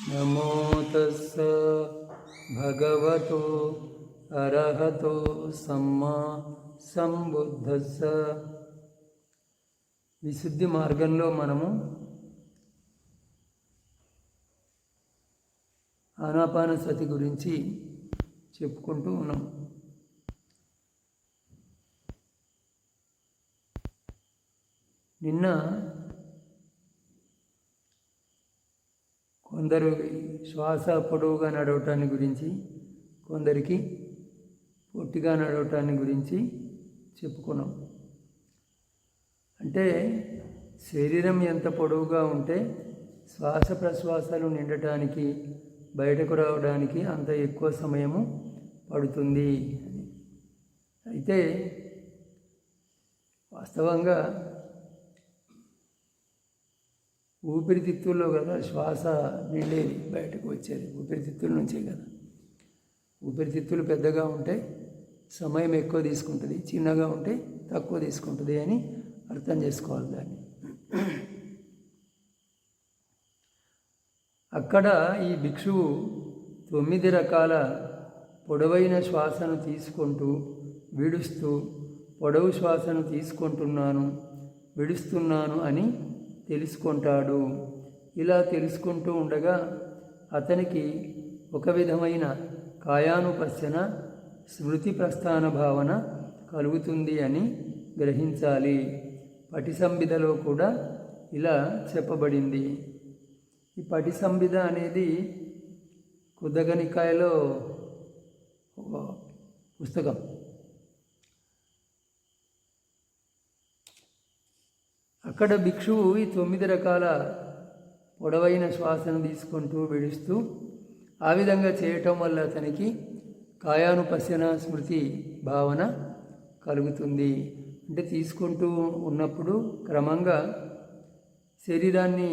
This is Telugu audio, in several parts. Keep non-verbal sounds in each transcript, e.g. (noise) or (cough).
నమో తస్స భగవతో అర్హతో సమ్మా సంబుద్ధస్స. విశుద్ధి మార్గంలో మనము ఆనాపాన సతి గురించి చెప్పుకుంటూ ఉన్నాం. నిన్న కొందరు శ్వాస పొడవుగా నడవటాన్ని గురించి కొందరికి పొట్టిగా నడవటాన్ని గురించి చెప్పుకున్నాం. అంటే శరీరం ఎంత పొడవుగా ఉంటే శ్వాస ప్రశ్వాసాలు నిండటానికి బయటకు రావడానికి అంత ఎక్కువ సమయము పడుతుంది అయితే వాస్తవంగా ఊపిరితిత్తుల్లో కదా శ్వాస నిండేది బయటకు వచ్చేది. ఊపిరితిత్తుల నుంచే కదా. ఊపిరితిత్తులు పెద్దగా ఉంటే సమయం ఎక్కువ తీసుకుంటుంది చిన్నగా ఉంటే తక్కువ తీసుకుంటుంది అని అర్థం చేసుకోవాలి దాన్ని. అక్కడ ఈ భిక్షువు తొమ్మిది రకాల పొడవైన శ్వాసను తీసుకుంటూ విడుస్తూ పొడవు శ్వాసను తీసుకుంటున్నాను విడుస్తున్నాను అని తెలుసుకుంటాడు. ఇలా తెలుసుకుంటూ ఉండగా అతనికి ఒక విధమైన కాయానుపశ్యన స్మృతి ప్రస్థాన భావన కలుగుతుంది అని గ్రహించాలి. పటిసంబిధలో కూడా ఇలా చెప్పబడింది. ఈ పటి అనేది కుదగనికాయలో పుస్తకం. అక్కడ భిక్షువు ఈ తొమ్మిది రకాల పొడవైన శ్వాసను తీసుకుంటూ విడుస్తూ ఆ విధంగా చేయటం వల్ల అతనికి కాయానుపశ్యన స్మృతి భావన కలుగుతుంది. అంటే తీసుకుంటూ ఉన్నప్పుడు క్రమంగా శరీరాన్ని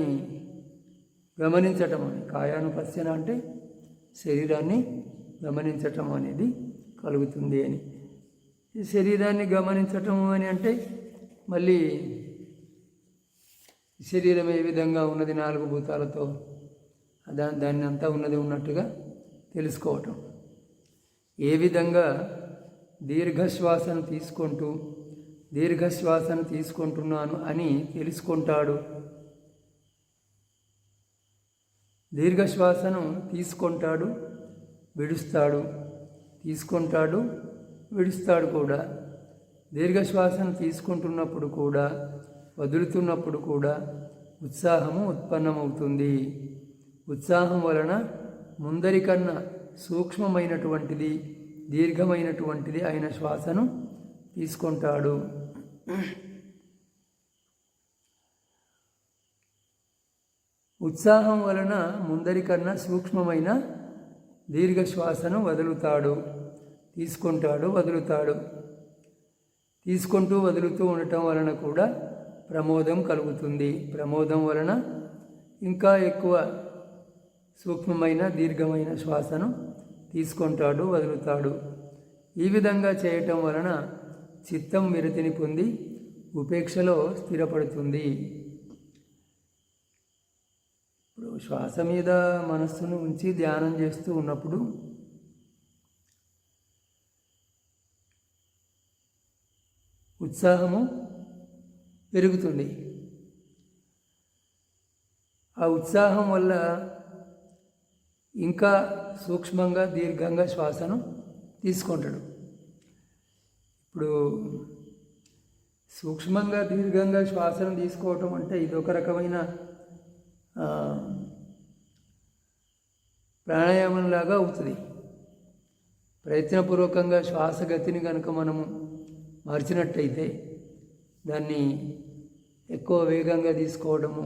గమనించటం అని కాయానుపశ్యన అంటే శరీరాన్ని గమనించటం అనేది కలుగుతుంది అని. ఈ శరీరాన్ని గమనించటం అని అంటే మళ్ళీ శరీరం ఏ విధంగా ఉన్నది నాలుగు భూతాలతో? దా దాన్ని అంతా ఉన్నది ఉన్నట్టుగా తెలుసుకోవటం. ఏ విధంగా దీర్ఘశ్వాసను తీసుకుంటూ దీర్ఘశ్వాసను తీసుకుంటున్నాను అని తెలుసుకుంటాడు? దీర్ఘశ్వాసను తీసుకుంటాడు విడుస్తాడు. తీసుకుంటాడు విడుస్తాడు కూడా. దీర్ఘశ్వాసను తీసుకుంటున్నప్పుడు కూడా వదులుతున్నప్పుడు కూడా ఉత్సాహము ఉత్పన్నమవుతుంది. ఉత్సాహం వలన ముందరికన్నా సూక్ష్మమైనటువంటిది దీర్ఘమైనటువంటిది అయిన శ్వాసను తీసుకుంటాడు. ఉత్సాహం వలన ముందరికన్నా సూక్ష్మమైన దీర్ఘ శ్వాసను వదులుతాడు తీసుకుంటాడు వదులుతాడు. తీసుకుంటూ వదులుతూ ఉండటం వలన కూడా ప్రమోదం కలుగుతుంది. ప్రమోదం వలన ఇంకా ఎక్కువ సూక్ష్మమైన దీర్ఘమైన శ్వాసను తీసుకుంటాడు వదులుతాడు. ఈ విధంగా చేయటం వలన చిత్తం విరతిని పొంది ఉపేక్షలో స్థిరపడుతుంది. ఇప్పుడు శ్వాస మీద మనస్సును ఉంచి ధ్యానం చేస్తూ ఉన్నప్పుడు ఉత్సాహము పెరుగుతుంది. ఆ ఉత్సాహం వల్ల ఇంకా సూక్ష్మంగా దీర్ఘంగా శ్వాసను తీసుకుంటాడు. ఇప్పుడు సూక్ష్మంగా దీర్ఘంగా శ్వాసను తీసుకోవటం అంటే ఇదొక రకమైన ప్రాణాయామంలాగా అవుతుంది. ప్రయత్నపూర్వకంగా శ్వాసగతిని కనుక మనము మార్చినట్టయితే దాన్ని ఎక్కువ వేగంగా తీసుకోవడము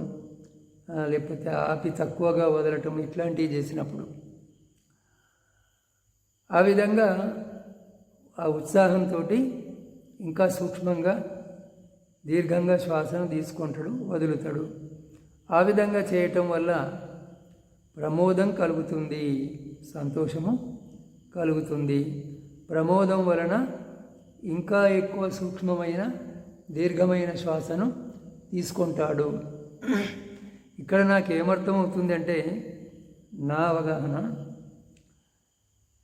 లేకపోతే ఆపి తక్కువగా వదలటం ఇట్లాంటివి చేసినప్పుడు. ఆ విధంగా ఆ ఉత్సాహంతో ఇంకా సూక్ష్మంగా దీర్ఘంగా శ్వాసను తీసుకుంటాడు వదులుతాడు. ఆ విధంగా చేయటం వల్ల ప్రమోదం కలుగుతుంది సంతోషము కలుగుతుంది. ప్రమోదం వలన ఇంకా ఎక్కువ సూక్ష్మమైన దీర్ఘమైన శ్వాసను తీసుకుంటాడు. ఇక్కడ నాకు ఏమర్థం అవుతుంది అంటే నా అవగాహన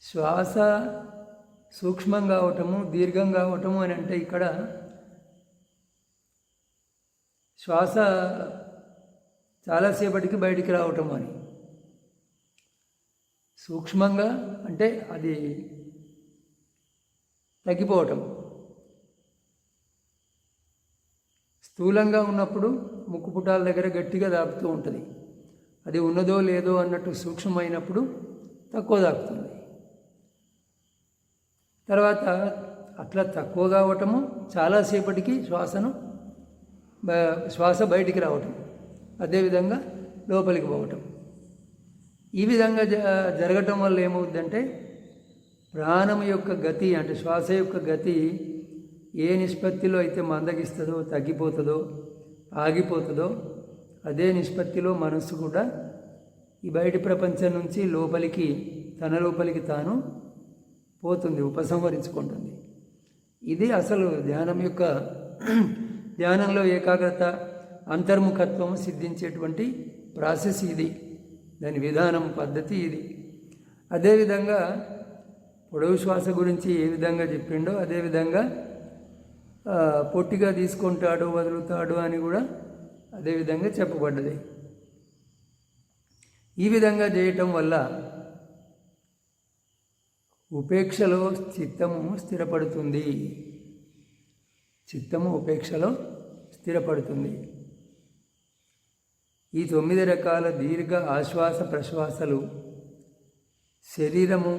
శ్వాస సూక్ష్మంగా అవటము దీర్ఘంగా కావటము అని అంటే ఇక్కడ శ్వాస చాలాసేపటికి బయటికి రావటం అని. సూక్ష్మంగా అంటే అది తగ్గిపోవటం. స్థూలంగా ఉన్నప్పుడు ముక్కు పుటాల దగ్గర గట్టిగా దాపుతూ ఉంటుంది. అది ఉన్నదో లేదో అన్నట్టు సూక్ష్మమైనప్పుడు తక్కువ దాకుతుంది తర్వాత అట్లా తక్కువ కావటము చాలాసేపటికి శ్వాసను శ్వాస బయటికి రావటం అదేవిధంగా లోపలికి పోవటం. ఈ విధంగా జ జరగటం వల్ల ఏమవుద్దంటే ప్రాణం యొక్క గతి అంటే శ్వాస యొక్క గతి ఏ నిష్పత్తిలో అయితే మందగిస్తుందో తగ్గిపోతుందో ఆగిపోతుందో అదే నిష్పత్తిలో మనస్సు కూడా ఈ బయటి ప్రపంచం నుంచి లోపలికి తన లోపలికి తాను పోతుంది ఉపసంహరించుకుంటుంది. ఇది అసలు ధ్యానం యొక్క (clears throat) ధ్యానంలో ఏకాగ్రత అంతర్ముఖత్వం సిద్ధించేటువంటి ప్రాసెస్ ఇది. దాని విధానం పద్ధతి ఇది. అదేవిధంగా పొడవు శ్వాస గురించి ఏ విధంగా చెప్పిండో అదేవిధంగా పొట్టిగా తీసుకుంటాడు వదులుతాడు అని కూడా అదేవిధంగా చెప్పబడ్డది. ఈ విధంగా చేయటం వల్ల ఉపేక్షలో చిత్తము స్థిరపడుతుంది. చిత్తము ఉపేక్షలో స్థిరపడుతుంది. ఈ తొమ్మిది రకాల దీర్ఘ ఆశ్వాస ప్రశ్వాసలు శరీరము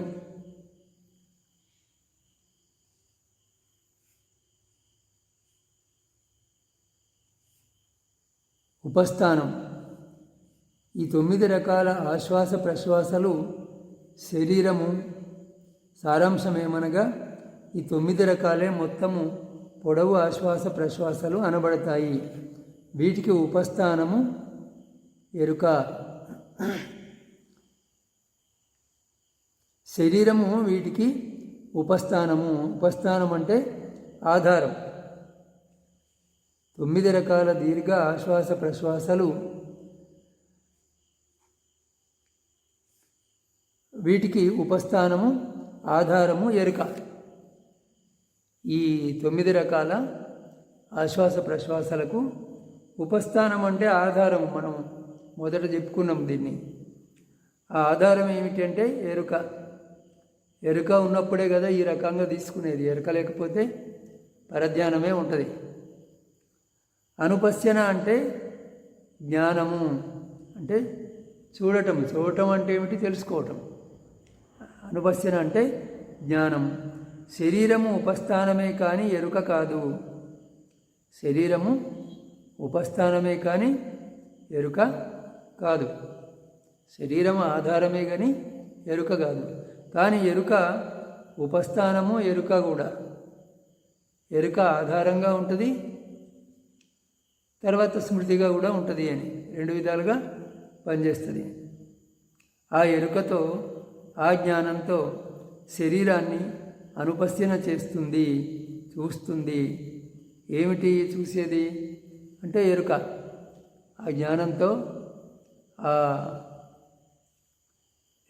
ఉపస్థానం. ఈ తొమ్మిది రకాల ఆశ్వాస ప్రశ్వాసలు శరీరము సారాంశం ఏమనగా ఈ తొమ్మిది రకాలే మొత్తము పొడవు ఆశ్వాస ప్రశ్వాసలు అనబడతాయి. వీటికి ఉపస్థానము ఎరుక. శరీరము వీటికి ఉపస్థానము. ఉపస్థానం అంటే ఆధారం. తొమ్మిది రకాల దీర్ఘ ఆశ్వాస ప్రశ్వాసలు. వీటికి ఉపస్థానము ఆధారము ఎరుక. ఈ తొమ్మిది రకాల ఆశ్వాస ప్రశ్వాసలకు ఉపస్థానం అంటే ఆధారం మనం మొదట చెప్పుకున్నాం దీన్ని. ఆ ఆధారం ఏమిటంటే ఎరుక. ఎరుక ఉన్నప్పుడే కదా ఈ రకంగా తీసుకునేది. ఎరుక లేకపోతే పరధ్యానమే ఉంటుంది. అనుపశ్యన అంటే జ్ఞానము అంటే చూడటం చూడటం అంటే ఏమిటి? తెలుసుకోవటం. అనుపశ్యన అంటే జ్ఞానం. శరీరము ఉపస్థానమే కానీ ఎరుక కాదు. శరీరము ఉపస్థానమే కానీ ఎరుక కాదు. శరీరం ఆధారమే కానీ ఎరుక కాదు. కానీ ఎరుక ఉపస్థానము ఎరుక కూడా. ఎరుక ఆధారంగా ఉంటుంది. తర్వాత స్మృతిగా కూడా ఉంటుంది అని. రెండు విధాలుగా పనిచేస్తుంది. ఆ ఎరుకతో ఆ జ్ఞానంతో శరీరాన్ని అనుపస్థిన చేస్తుంది చూస్తుంది. ఏమిటి చూసేది? అంటే ఎరుక. ఆ జ్ఞానంతో ఆ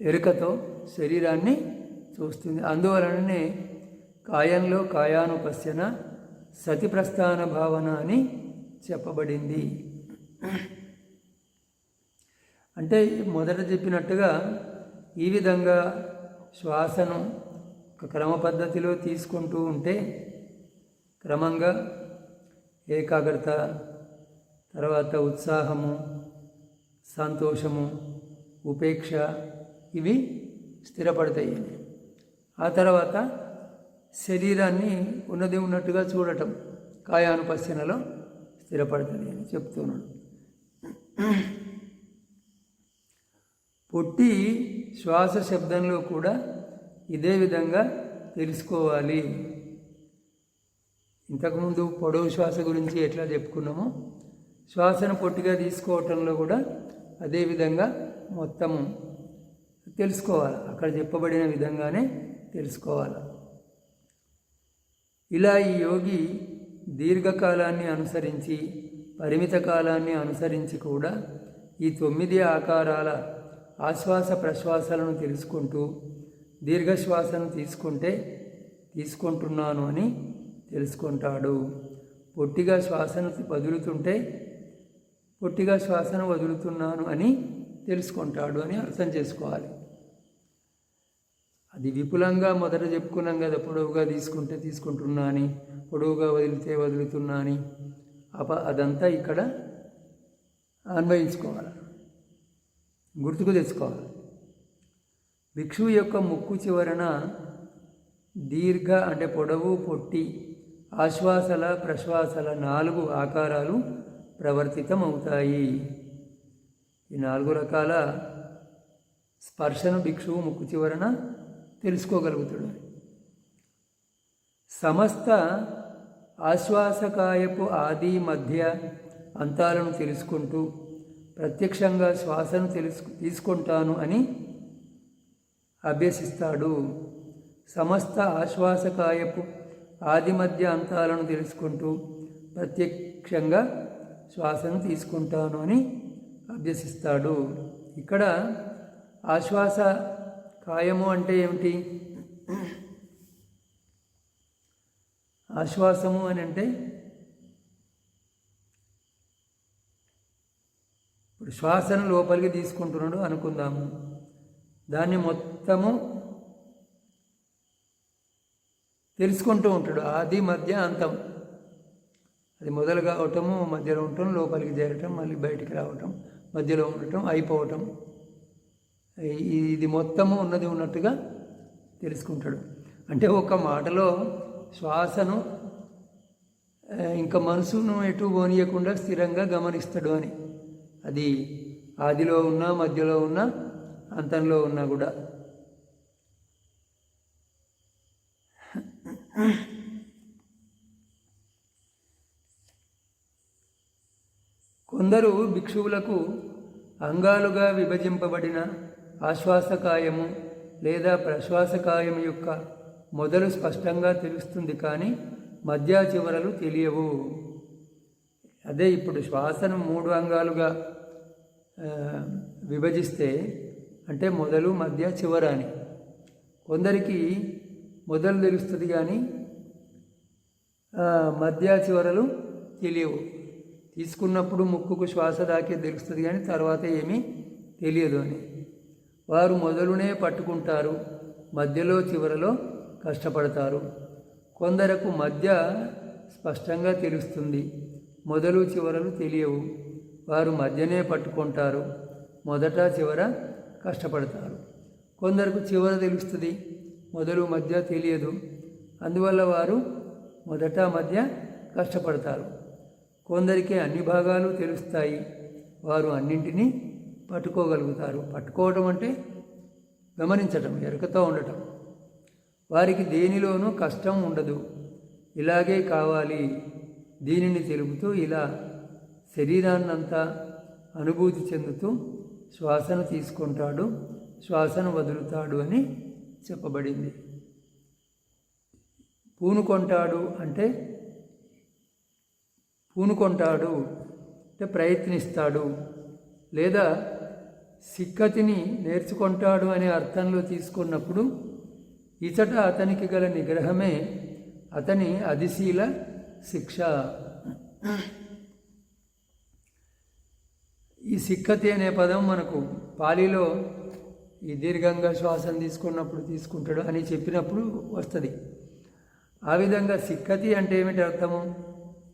ఎరుకతో శరీరాన్ని చూస్తుంది. అందువలననే కాయంలో కాయానుపశ్యన సతి ప్రస్థాన భావన అని చెప్పబడింది. అంటే మొదట చెప్పినట్టుగా ఈ విధంగా శ్వాసను ఒక క్రమ పద్ధతిలో తీసుకుంటూ ఉంటే క్రమంగా ఏకాగ్రత తర్వాత ఉత్సాహము సంతోషము ఉపేక్ష ఇవి స్థిరపడతాయి. ఆ తర్వాత శరీరాన్ని ఉన్నది ఉన్నట్టుగా చూడటం కాయానుపశ్యనలో స్థిరపడుతుంది అని చెప్తున్నాడు. పొట్టి శ్వాస శబ్దంలో కూడా ఇదే విధంగా తెలుసుకోవాలి. ఇంతకుముందు పొడవు శ్వాస గురించి ఎట్లా చెప్పుకున్నామో శ్వాసను పొట్టిగా తీసుకోవటంలో కూడా అదే విధంగా మొత్తము తెలుసుకోవాలి. అక్కడ చెప్పబడిన విధంగానే తెలుసుకోవాలి. ఇలా ఈ యోగి దీర్ఘకాలాన్ని అనుసరించి పరిమిత కాలాన్ని అనుసరించి కూడా ఈ తొమ్మిది ఆకారాల ఆశ్వాస ప్రశ్వాసలను తెలుసుకుంటూ దీర్ఘశ్వాసను తీసుకుంటే తీసుకుంటున్నాను అని తెలుసుకుంటాడు. పొట్టిగా శ్వాసను వదులుతుంటే పొట్టిగా శ్వాసను వదులుతున్నాను అని తెలుసుకుంటాడు అని అర్థం చేసుకోవాలి. అది విపులంగా మొదట చెప్పుకున్నాం కదా పొడవుగా తీసుకుంటే తీసుకుంటున్నా అని పొడవుగా వదిలితే వదులుతున్నా అని. అప అదంతా ఇక్కడ అన్వయించుకోవాలి. గుర్తుకు తెచ్చుకోవాలి. భిక్షువు యొక్క ముక్కు చివరన దీర్ఘ అంటే పొడవు పొట్టి ఆశ్వాసల ప్రశ్వాసల నాలుగు ఆకారాలు ప్రవర్తితమవుతాయి. ఈ నాలుగు రకాల స్పర్శను భిక్షువు ముక్కు చివరన తెలుసుకోగలుగుతాడు సమస్త ఆశ్వాసకాయపు ఆది మధ్య అంతాలను తెలుసుకుంటూ ప్రత్యక్షంగా శ్వాసను తెలుసు తీసుకుంటాను అని అభ్యసిస్తాడు. సమస్త ఆశ్వాసకాయపు ఆది మధ్య అంతాలను తెలుసుకుంటూ ప్రత్యక్షంగా శ్వాసను తీసుకుంటాను అని అభ్యసిస్తాడు. ఇక్కడ ఆశ్వాస కాయము అంటే ఏమిటి? ఆశ్వాసము అని అంటే ఇప్పుడు శ్వాసను లోపలికి తీసుకుంటున్నాడు అనుకుందాము. దాన్ని మొత్తము తెలుసుకుంటూ ఉంటాడు. ఆది మధ్య అంతం. అది మొదలు కావటము మధ్యలో ఉండటం లోపలికి చేరటం మళ్ళీ బయటికి రావటం మధ్యలో ఉండటం అయిపోవటం. ఇది మొత్తము ఉన్నది ఉన్నట్టుగా తెలుసుకుంటాడు. అంటే ఒక మాటలో శ్వాసను ఇంకా మనసును ఎటు పోనీయకుండా స్థిరంగా గమనిస్తాడు అని. అది ఆదిలో ఉన్నా మధ్యలో ఉన్నా అంతంలో ఉన్నా కూడా. కొందరు భిక్షువులకు అంగాలుగా విభజింపబడిన ఆశ్వాసకాయము లేదా ప్రశ్వాసకాయం యొక్క మొదలు స్పష్టంగా తెలుస్తుంది కానీ మధ్య చివరలు తెలియవు. అదే ఇప్పుడు శ్వాసను మూడు అంగాలుగా విభజిస్తే అంటే మొదలు మధ్య చివర అని. కొందరికి మొదలు తెలుస్తుంది కానీ మధ్య చివరలు తెలియవు. తీసుకున్నప్పుడు ముక్కుకు శ్వాస దాకే తెలుస్తుంది కానీ తర్వాత ఏమీ తెలియదు అని. వారు మొదలునే పట్టుకుంటారు మధ్యలో చివరలో కష్టపడతారు. కొందరకు మధ్య స్పష్టంగా తెలుస్తుంది మొదలు చివరలు తెలియవు. వారు మధ్యనే పట్టుకుంటారు మొదట చివర కష్టపడతారు. కొందరకు చివర తెలుస్తుంది మొదలు మధ్య తెలియదు. అందువల్ల వారు మొదట మధ్య కష్టపడతారు. కొందరికి అన్ని భాగాలు తెలుస్తాయి వారు అన్నింటినీ పట్టుకోగలుగుతారు. పట్టుకోవటం అంటే గమనించటం ఎరుకతో ఉండటం. వారికి దేనిలోనూ కష్టం ఉండదు. ఇలాగే కావాలి. దీనిని తెలుపుతూ ఇలా శరీరాన్నంతా అనుభూతి చెందుతూ శ్వాసను తీసుకుంటాడు. శ్వాసను వదులుతాడు అని చెప్పబడింది. పూనుకొంటాడు అంటే పూనుకొంటాడు అంటే ప్రయత్నిస్తాడు. లేదా సిక్కతిని నేర్చుకుంటాడు అనే అర్థంలో తీసుకున్నప్పుడు ఇచట అతనికి గల నిగ్రహమే అతని అధిశీల శిక్ష. ఈ సిక్కతి అనే పదం మనకు పాలిలో ఈ దీర్ఘంగా శ్వాసం తీసుకున్నప్పుడు తీసుకుంటాడు అని చెప్పినప్పుడు వస్తుంది. ఆ విధంగా సిక్కతి అంటే ఏమిటి అర్థము?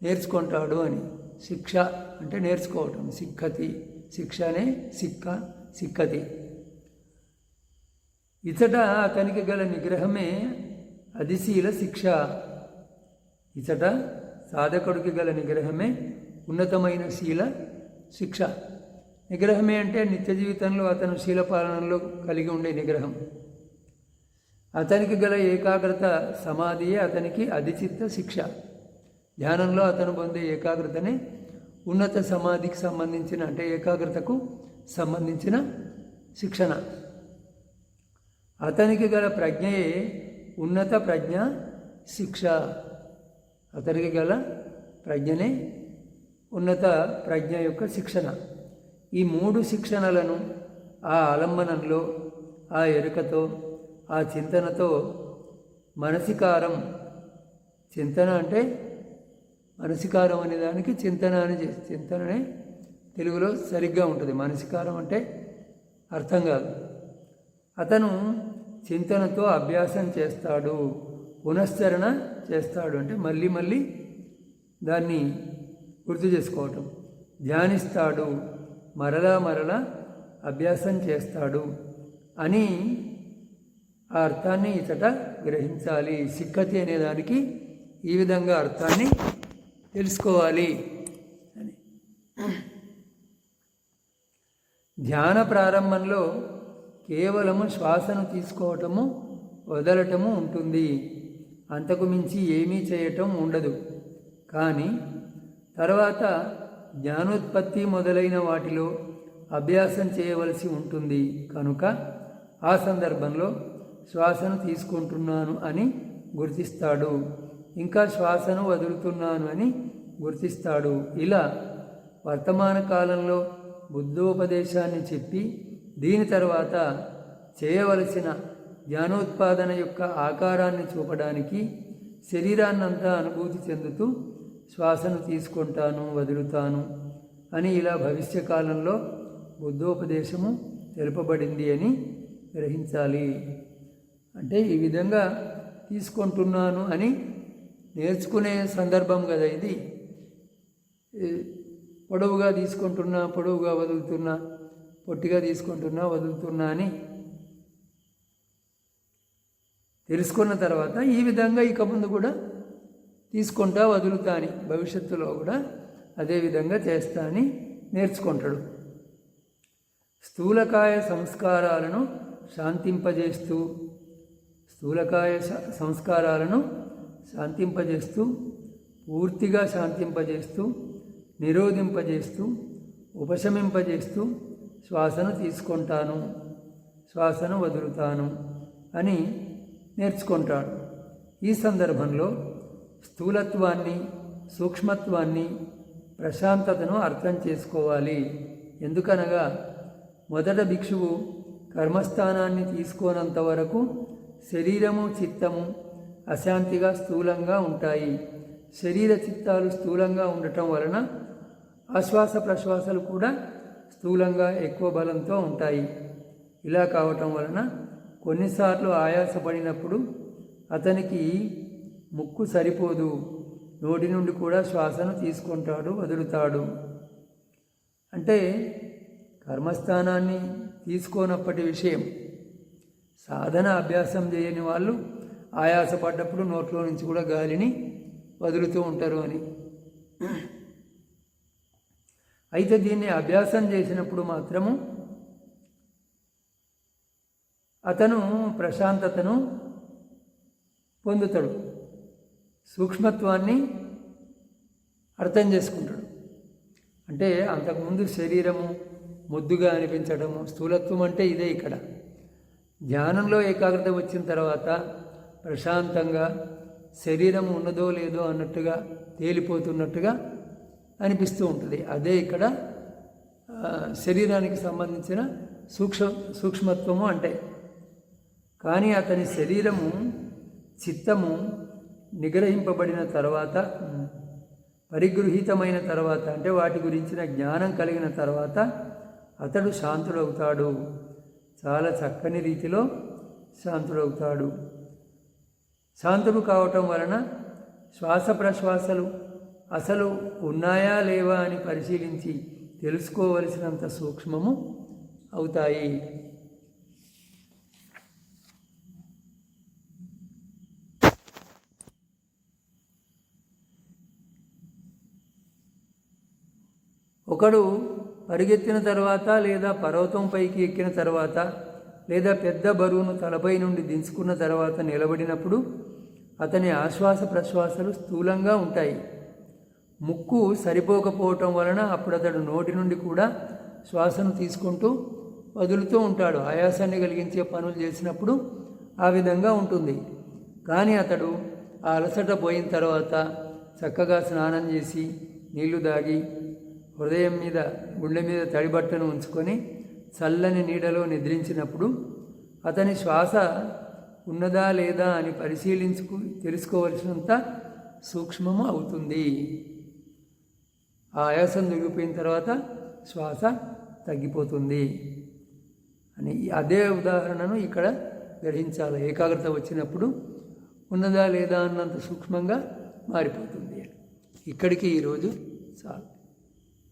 నేర్చుకుంటాడు అని. శిక్ష అంటే నేర్చుకోవటం. సిక్కతి శిక్ష అనే సిక్క సిక్కది. ఇతట అతనికి గల నిగ్రహమే అధిశీల శిక్ష. ఇతట సాధకుడికి గల నిగ్రహమే ఉన్నతమైన శీల శిక్ష. నిగ్రహమే అంటే నిత్య జీవితంలో అతను శీలపాలనలో కలిగి ఉండే నిగ్రహం. అతనికి గల ఏకాగ్రత సమాధియే అతనికి అధిచిత్త శిక్ష. ధ్యానంలో అతను పొందే ఏకాగ్రతనే ఉన్నత సమాధికి సంబంధించిన అంటే ఏకాగ్రతకు సంబంధించిన శిక్షణ. అతనికి గల ప్రజ్ఞయే ఉన్నత ప్రజ్ఞ శిక్ష. అతనికి గల ప్రజ్ఞనే ఉన్నత ప్రజ్ఞ యొక్క శిక్షణ. ఈ మూడు శిక్షణలను ఆ ఆలంబనంలో ఆ ఎరుకతో ఆ చింతనతో మనసికారం చింతన అంటే మనసికారం అనే దానికి చింతన అని చింతననే తెలుగులో సరిగ్గా ఉంటుంది. మనసికారం అంటే అర్థం కాదు. అతను చింతనతో అభ్యాసం చేస్తాడు పునశ్చరణ చేస్తాడు అంటే మళ్ళీ మళ్ళీ దాన్ని గుర్తు చేసుకోవటం. ధ్యానిస్తాడు మరలా మరలా అభ్యాసం చేస్తాడు అని ఆ అర్థాన్ని ఇతట గ్రహించాలి. సిక్కతి అనేదానికి ఈ విధంగా అర్థాన్ని తెలుసుకోవాలి అని. ధ్యాన ప్రారంభంలో కేవలము శ్వాసను తీసుకోవటము వదలటము ఉంటుంది. అంతకు మించి ఏమీ చేయటం ఉండదు. కానీ తర్వాత జ్ఞానోత్పత్తి మొదలైన వాటిలో అభ్యాసం చేయవలసి ఉంటుంది. కనుక ఆ సందర్భంలో శ్వాసను తీసుకుంటున్నాను అని గుర్తిస్తాడు. ఇంకా శ్వాసను వదులుతున్నాను అని గుర్తిస్తాడు. ఇలా వర్తమాన కాలంలో బుద్ధోపదేశాన్ని చెప్పి దీని తర్వాత చేయవలసిన జ్ఞానోత్పాదన యొక్క ఆకారాన్ని చూపడానికి శరీరాన్నంతా అనుభూతి చెందుతూ శ్వాసను తీసుకుంటాను వదులుతాను అని ఇలా భవిష్యకాలంలో బుద్ధోపదేశము తెలుపబడింది అని గ్రహించాలి. అంటే ఈ విధంగా తీసుకుంటున్నాను అని నేర్చుకునే సందర్భం కదా ఇది. పొడవుగా తీసుకుంటున్నా పొడవుగా వదులుతున్నా పొట్టిగా తీసుకుంటున్నా వదులుతున్నా అని తెలుసుకున్న తర్వాత ఈ విధంగా ఇక ముందు కూడా తీసుకుంటా వదులుతా అని భవిష్యత్తులో కూడా అదే విధంగా చేస్తా అని నేర్చుకుంటాడు. స్థూలకాయ సంస్కారాలను శాంతింపజేస్తూ స్థూలకాయ సంస్కారాలను శాంతింపజేస్తూ పూర్తిగా శాంతింపజేస్తూ నిరోధింపజేస్తూ ఉపశమింపజేస్తూ శ్వాసను తీసుకుంటాను శ్వాసను వదులుతాను అని నేర్చుకుంటాడు. ఈ సందర్భంలో స్థూలత్వాన్ని సూక్ష్మత్వాన్ని ప్రశాంతతను అర్థం చేసుకోవాలి. ఎందుకనగా మొదట భిక్షువు కర్మస్థానాన్ని తీసుకోనంత వరకు శరీరము చిత్తము అశాంతిగా స్థూలంగా ఉంటాయి. శరీర చిత్తాలు స్థూలంగా ఉండటం వలన ఆశ్వాస ప్రశ్వాసలు కూడా స్థూలంగా ఎక్కువ బలంతో ఉంటాయి. ఇలా కావటం వలన కొన్నిసార్లు ఆయాసపడినప్పుడు అతనికి ముక్కు సరిపోదు. నోటి నుండి కూడా శ్వాసను తీసుకుంటాడు వదులుతాడు. అంటే కర్మస్థానాన్ని తీసుకోనప్పటి విషయం. సాధన అభ్యాసం చేయని వాళ్ళు ఆయాసపడ్డప్పుడు నోట్లో నుంచి కూడా గాలిని వదులుతూ ఉంటారు అని. అయితే దీన్ని అభ్యాసం చేసినప్పుడు మాత్రము అతను ప్రశాంతతను పొందుతాడు. సూక్ష్మత్వాన్ని అర్థం చేసుకుంటాడు. అంటే అంతకుముందు శరీరము ముద్దుగా అనిపించడము స్థూలత్వం అంటే ఇదే ఇక్కడ. ధ్యానంలో ఏకాగ్రత వచ్చిన తర్వాత ప్రశాంతంగా శరీరం ఉన్నదో లేదో అన్నట్టుగా తేలిపోతున్నట్టుగా అనిపిస్తూ ఉంటుంది. అదే ఇక్కడ శరీరానికి సంబంధించిన సూక్ష్మ సూక్ష్మత్వము అంటే. కానీ అతని శరీరము చిత్తము నిగ్రహింపబడిన తర్వాత పరిగృహీతమైన తర్వాత అంటే వాటి గురించిన జ్ఞానం కలిగిన తర్వాత అతడు శాంతుడవుతాడు. చాలా చక్కని రీతిలో శాంతుడవుతాడు. శాంతుడు కావటం వలన శ్వాస ప్రశ్వాసలు అసలు ఉన్నాయా లేవా అని పరిశీలించి తెలుసుకోవలసినంత సూక్ష్మము అవుతాయి. ఒకడు పరిగెత్తిన తర్వాత లేదా పర్వతం పైకి ఎక్కిన తర్వాత లేదా పెద్ద బరువును తలపై నుండి దించుకున్న తర్వాత నిలబడినప్పుడు అతని ఆశ్వాస ప్రశ్వాసలు స్థూలంగా ఉంటాయి. ముక్కు సరిపోకపోవటం వలన అప్పుడు అతడు నోటి నుండి కూడా శ్వాసను తీసుకుంటూ వదులుతూ ఉంటాడు. ఆయాసాన్ని కలిగించే పనులు చేసినప్పుడు ఆ విధంగా ఉంటుంది. కానీ అతడు ఆ అలసట పోయిన తర్వాత చక్కగా స్నానం చేసి నీళ్ళు దాగి హృదయం మీద గుండె మీద తడిబట్టను ఉంచుకొని చల్లని నీడలో నిద్రించినప్పుడు అతని శ్వాస ఉన్నదా లేదా అని పరిశీలించుకు తెలుసుకోవలసినంత సూక్ష్మము అవుతుంది. ఆ ఆయాసం తగ్గిపోయిన తర్వాత శ్వాస తగ్గిపోతుంది. అని అదే ఉదాహరణను ఇక్కడ గ్రహించాలి. ఏకాగ్రత వచ్చినప్పుడు ఉన్నదా లేదా అన్నంత సూక్ష్మంగా మారిపోతుంది. ఇక్కడికి ఈరోజు చాలు.